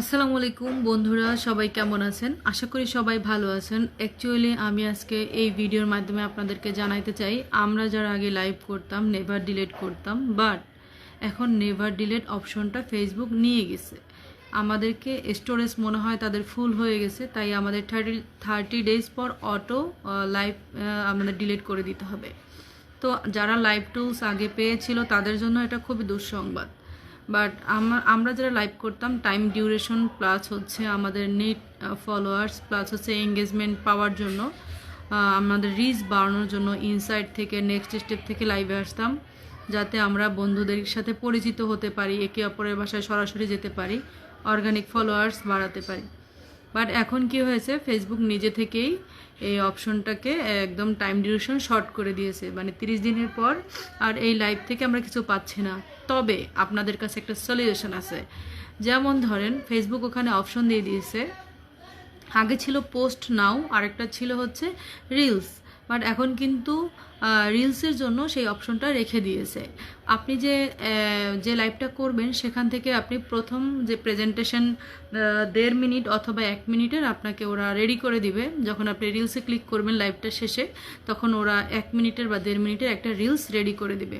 আসসালামু আলাইকুম বন্ধুরা, সবাই কেমন আছেন? আশা করি সবাই ভালো আছেন। অ্যাকচুয়ালি আমি আজকে এই ভিডিওর মাধ্যমে আপনাদেরকে জানাইতে চাই, আমরা যারা আগে লাইভ করতাম নেভার ডিলেট করতাম বাট এখন নেভার ডিলেট অপশনটা ফেসবুক নিয়ে গেছে। আমাদেরকে স্টোরেজ মনে হয় তাদের ফুল হয়ে গেছে, তাই আমাদের থার্টি থার্টি ডেজ পর অটো লাইভ আমাদের ডিলিট করে দিতে হবে। তো যারা লাইভ টুলস আগে পেয়েছিল, তাদের জন্য এটা খুবই দুঃসংবাদ। বাট আমরা যারা লাইভ করতাম, টাইম ডিউরেশন প্লাস হচ্ছে আমাদের নেট ফলোয়ার্স প্লাস হচ্ছে এঙ্গেজমেন্ট পাওয়ার জন্য আমাদের রিচ বাড়ানোর জন্য ইনসাইড থেকে নেক্সট স্টেপ থেকে লাইভে আসতাম, যাতে আমরা বন্ধুদের সাথে পরিচিত হতে পারি, একে অপরের বাসায় সরাসরি যেতে পারি অর্গানিক ফলোয়ার্স বাড়াতে পারি। বাট এখন কি হয়েছে? ফেসবুক নিজে থেকেই এই অপশনটাকে একদম টাইম ডিউরেশন শর্ট করে দিয়েছে। মানে তিরিশ দিনের পর আর এই লাইভ থেকে আমরা কিছু পাচ্ছি না। তবে আপনাদের কাছে একটা সলিউশন আছে। যেমন ধরেন ফেসবুক ওখানে অপশন দিয়ে দিয়েছে। আগে ছিল পোস্ট নাও আরেকটা ছিল হচ্ছে রিলস বাট এখন কিন্তু রিলসের জন্য সেই অপশনটা রেখে দিয়েছে। আপনি যে যে লাইভটা করবেন, সেখান থেকে আপনি প্রথম যে প্রেজেন্টেশন দেড় মিনিট অথবা এক মিনিটের আপনাকে ওরা রেডি করে দিবে। যখন আপনি রিলসে ক্লিক করবেন লাইভটা শেষে, তখন ওরা এক মিনিটের বা দেড় মিনিটের একটা রিলস রেডি করে দিবে।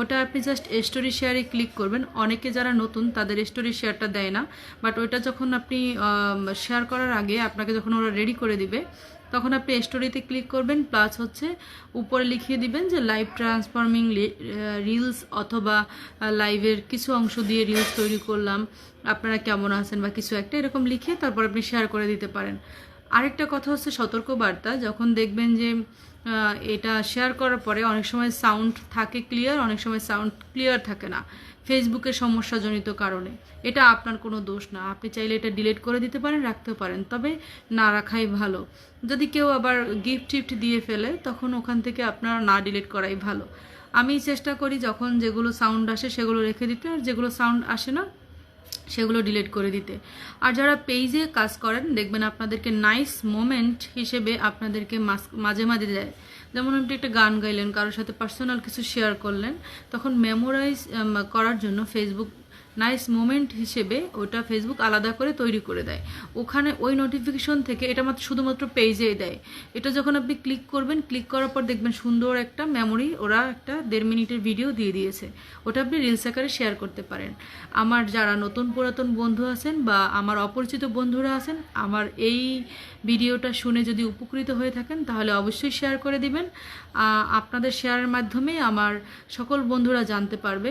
ওটা আপনি জাস্ট স্টোরি শেয়ারে ক্লিক করবেন। অনেকে যারা নতুন, তাদের স্টোরি শেয়ারটা দেয় না। বাট ওইটা যখন আপনি শেয়ার করার আগে আপনাকে যখন ওরা রেডি করে দিবে তখন আপনি স্টোরিতে ক্লিক করবেন প্লাস হচ্ছে উপরে লিখিয়ে দিবেন যে লাইভ ট্রান্সফর্মিং রিলস অথবা লাইভের কিছু অংশ দিয়ে রিলস তৈরি করলাম। আপনারা কেমন আছেন বা কিছু একটা এরকম লিখে তারপর আপনি শেয়ার করে দিতে পারেন। আরেকটা কথা হচ্ছে সতর্ক বার্তা যখন দেখবেন যে এটা শেয়ার করার পরে অনেক সময় সাউন্ড থাকে ক্লিয়ার অনেক সময় সাউন্ড ক্লিয়ার থাকে না। ফেসবুকের সমস্যাজনিত কারণে। এটা আপনার কোনো দোষ না। আপনি চাইলে এটা ডিলিট করে দিতে পারেন রাখতে পারেন। তবে না রাখাই ভালো। যদি কেউ আবার গিফট টিফট দিয়ে ফেলে, তখন ওখান থেকে আপনার না ডিলিট করাই ভালো। আমি চেষ্টা করি যখন যেগুলো সাউন্ড আসে সেগুলো রেখে দিতে, আর যেগুলো সাউন্ড আসে না সেগুলো ডিলিট করে দিতে। আর যারা পেজে কাজ করেন, দেখবেন আপনাদেরকে নাইস মোমেন্ট হিসেবে আপনাদেরকে মাঝে মাঝে দেয়। যেমন আপনি একটা গান গাইলেন, কারোর সাথে পার্সোনাল কিছু শেয়ার করলেন, তখন মেমোরাইজ করার জন্য ফেসবুক নাইস মোমেন্ট হিসেবে ওটা ফেসবুক আলাদা করে তৈরি করে দেয়। ওখানে ওই নোটিফিকেশন থেকে এটা মাত্র শুধুমাত্র পেজেই দেয়। এটা যখন আপনি ক্লিক করবেন ক্লিক করার পর দেখবেন সুন্দর একটা মেমোরি ওরা একটা দেড় মিনিটের ভিডিও দিয়ে দিয়েছে। ওটা আপনি রিলস আকারে শেয়ার করতে পারেন। আমার যারা নতুন পুরাতন বন্ধু আছেন বা আমার অপরিচিত বন্ধুরা আছেন, আমার এই ভিডিওটা শুনে যদি উপকৃত হয়ে থাকেন, তাহলে অবশ্যই শেয়ার করে দিবেন। আপনাদের শেয়ারের মাধ্যমে আমার সকল বন্ধুরা জানতে পারবে